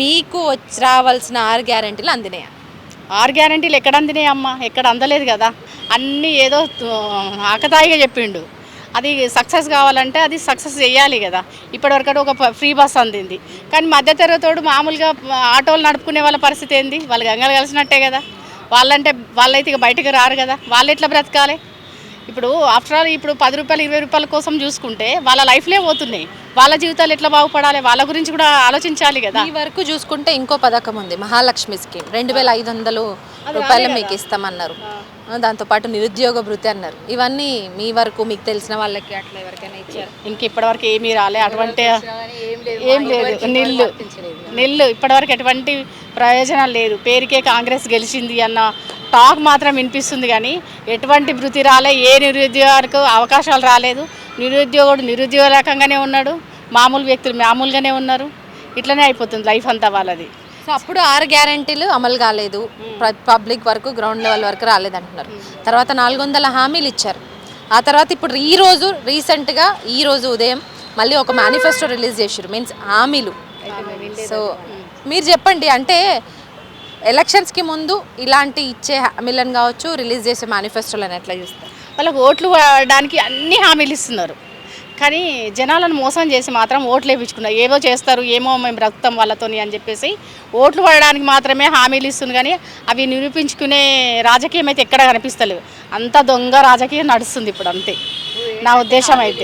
మీకు వచ్చి రావాల్సిన ఆరు గ్యారెంటీలు అందినాయా? ఆరు గ్యారంటీలు ఎక్కడ అందినాయి అమ్మ? ఎక్కడ అందలేదు కదా. అన్నీ ఏదో ఆకతాయిగా చెప్పిండు. అది సక్సెస్ కావాలంటే అది సక్సెస్ చేయాలి కదా. ఇప్పటివరకు ఒక ఫ్రీ బస్ అందింది. కానీ మధ్యతరగతోడు మామూలుగా ఆటోలు నడుపుకునే వాళ్ళ పరిస్థితి ఏంది? వాళ్ళు గంగలు కలిసినట్టే కదా. వాళ్ళంటే వాళ్ళైతే ఇక బయటకు రారు కదా. వాళ్ళు ఎట్లా బ్రతకాలి? ఇప్పుడు ఆఫ్టర్ ఆల్ ఇప్పుడు పది రూపాయలు ఇరవై రూపాయల కోసం చూసుకుంటే వాళ్ళ లైఫ్లే పోతున్నాయి వాళ్ళ జీవితాలు ఎట్లా బాగుపడాలి? వాళ్ళ గురించి కూడా ఆలోచించాలి కదా. ఈ వరకు చూసుకుంటే ఇంకో పథకం ఉంది మహాలక్ష్మి స్కీమ్ రెండు వేల ఐదు వందలు రూపాయలు మీకు ఇస్తామన్నారు. దాంతోపాటు నిరుద్యోగ భృతి అన్నారు. ఇవన్నీ మీ వరకు మీకు తెలిసిన వాళ్ళకి అట్లా ఎవరికైనా ఇచ్చారు? ఇంక ఇప్పటివరకు ఏమీ రాలే. అటువంటి ఏం లేదు. నిల్లు. నిల్లు. ఇప్పటివరకు ఎటువంటి ప్రయోజనం లేదు. పేరుకే కాంగ్రెస్ గెలిచింది అన్న టాక్ మాత్రం వినిపిస్తుంది కానీ ఎటువంటి భృతి రాలే ఏ నిరుద్యోగాలకు అవకాశాలు రాలేదు. నిరుద్యోగుడు నిరుద్యోగ రకంగానే ఉన్నాడు మామూలు వ్యక్తులు మామూలుగానే ఉన్నారు. ఇట్లనే అయిపోతుంది లైఫ్ అంతా వాళ్ళది. సో అప్పుడు ఆరు గ్యారెంటీలు అమలు కాలేదు. పబ్లిక్ వరకు గ్రౌండ్ లెవెల్ వరకు రాలేదు అంటున్నారు తర్వాత నాలుగు వందల హామీలు ఇచ్చారు. ఆ తర్వాత ఇప్పుడు ఈ రోజు రీసెంట్గా ఈ రోజు ఉదయం మళ్ళీ ఒక మేనిఫెస్టో రిలీజ్ చేశారు మీన్స్ హామీలు. సో మీరు చెప్పండి అంటే ఎలక్షన్స్కి ముందు ఇలాంటి ఇచ్చే హామీలను కావచ్చు రిలీజ్ చేసే మేనిఫెస్టోలను ఎట్లా చూస్తారు? వాళ్ళకి ఓట్లు పడడానికి అన్ని హామీలు ఇస్తున్నారు. కానీ జనాలను మోసం చేసి మాత్రం ఓట్లు వేయించుకున్నారు ఏవో చేస్తారు ఏమో మేము బ్రతుకుతాం వాళ్ళతోని అని చెప్పేసి ఓట్లు పడడానికి మాత్రమే హామీలు ఇస్తుంది కానీ అవి నిరూపించుకునే రాజకీయం అయితే ఎక్కడ కనిపిస్తలేదు. అంత దొంగ రాజకీయం నడుస్తుంది ఇప్పుడు అంతే. నా ఉద్దేశం అయితే.